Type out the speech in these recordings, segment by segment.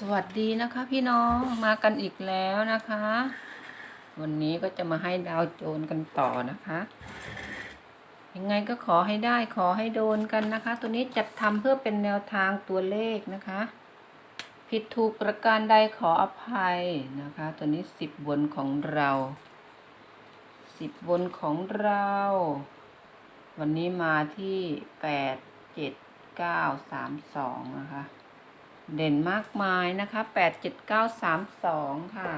สวัสดีนะคะพี่น้องมากันอีกแล้วนะคะ วันนี้ก็จะมาให้ดาวโจรกันต่อนะคะ ยังไงก็ขอให้ได้ขอให้โดนกันนะคะ ตัวนี้จัดทำเพื่อเป็นแนวทางตัวเลขนะคะ ผิดถูกประการใดขออภัยนะคะ ตัวนี้สิบบนของเราสิบบนของเรา วันนี้มาที่แปดเจ็ดเก้าสามสองนะคะ เด่นมากมายนะคะแปดเจ็ดเก้าสามสองค่ะ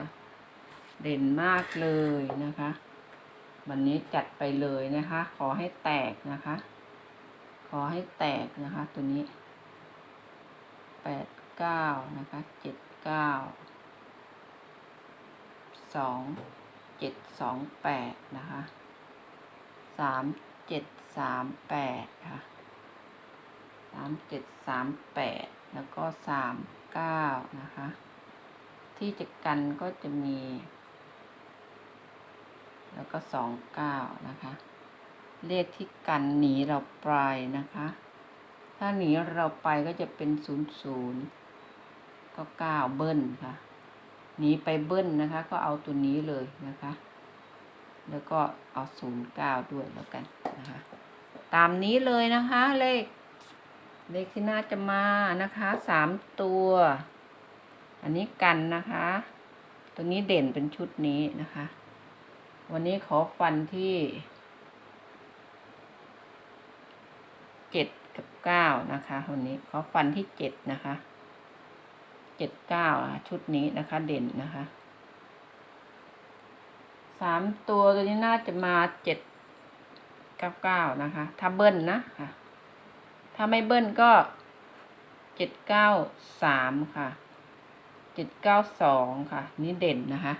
เด่นมากเลยนะคะ วันนี้จัดไปเลยนะคะ ขอให้แตกนะคะ ขอให้แตกนะคะ ตัวนี้แปดเก้านะคะเจ็ดเก้าสองเจ็ดสองแปดนะคะสามเจ็ดสามแปดค่ะสามเจ็ดสามแปด แล้วก็สามเก้านะคะ ที่จะกันก็จะมี แล้วก็สองเก้านะคะ เลขที่กันหนีเราไปนะคะ ถ้าหนีเราไปก็จะเป็นศูนย์ศูนย์ก็เก้าเบิ้ลค่ะหนีไปเบิ้ลนะคะ ก็เอาตัวนี้เลยนะคะ แล้วก็เอาศูนย์เก้าด้วยแล้วกันนะคะ ตามนี้เลยนะคะเลข เลขที่น่าจะมานะคะสามตัว อันนี้กันนะคะ ตัวนี้เด่นเป็นชุดนี้นะคะ วันนี้ขอฟันที่เจ็ดกับเก้านะคะ วันนี้ขอฟันที่เจ็ดนะคะเจ็ดเก้าชุดนี้นะคะ เด่นนะคะสามตัวตัวนี้น่าจะมาเจ็ดเก้าเก้านะคะ ถ้าเบิ้ลนะค่ะ ถ้าไม่เบิ้ลก็เจ็ดเก้าสามค่ะเจ็ดเก้าสองค่ะ นี่เด่นนะคะ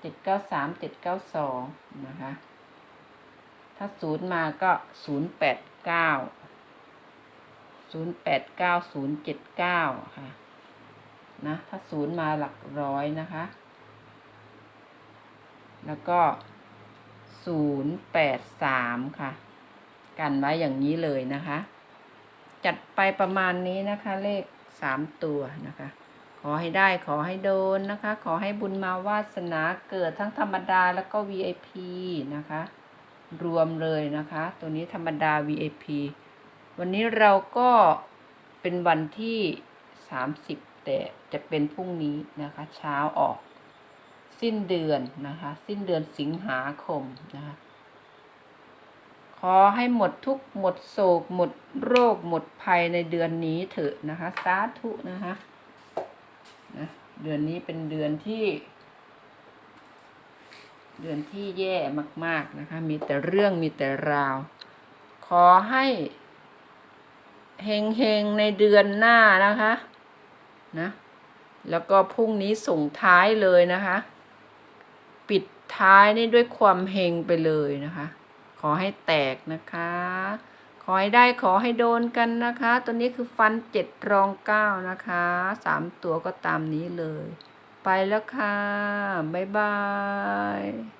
เจ็ดเก้าสามเจ็ดเก้าสองนะคะ ถ้าศูนย์มาก็ศูนย์แปดเก้าศูนย์แปดเก้าศูนย์เจ็ดเก้าค่ะ นะ ถ้าศูนย์มาหลักร้อยนะคะ แล้วก็ศูนย์แปดสามค่ะ กันไว้อย่างนี้เลยนะคะ จัดไปประมาณนี้นะคะ เลขสามตัวนะคะ ขอให้ได้ขอให้โดนนะคะ ขอให้บุญมาวาสนาเกิดทั้งธรรมดาแล้วก็ VIP นะคะ รวมเลยนะคะ ตัวนี้ธรรมดา VIP วันนี้เราก็เป็นวันที่ 30 แต่จะเป็นพรุ่งนี้นะคะ เช้าออก สิ้นเดือนนะคะ สิ้นเดือนสิงหาคมนะคะ ขอให้หมดทุกหมดโศก หมดโรค หมดภัยในเดือนนี้เถอะนะคะ สาธุนะคะนะเดือนนี้เป็นเดือนที่ เดือนที่แย่มาก ๆนะคะ มีแต่เรื่องมีแต่ราว ขอให้เฮงเฮงๆในเดือนหน้านะคะนะแล้วก็พรุ่งนี้ส่งท้ายเลยนะคะ ปิดท้ายนี่ด้วยความเฮงไปเลยนะคะ ขอให้แตกนะคะ ขอให้ได้ขอให้โดนกันนะคะ ตัวนี้คือฟันเจ็ดรองเก้านะคะสามตัวก็ตามนี้เลย ไปแล้วค่ะ บ๊ายบาย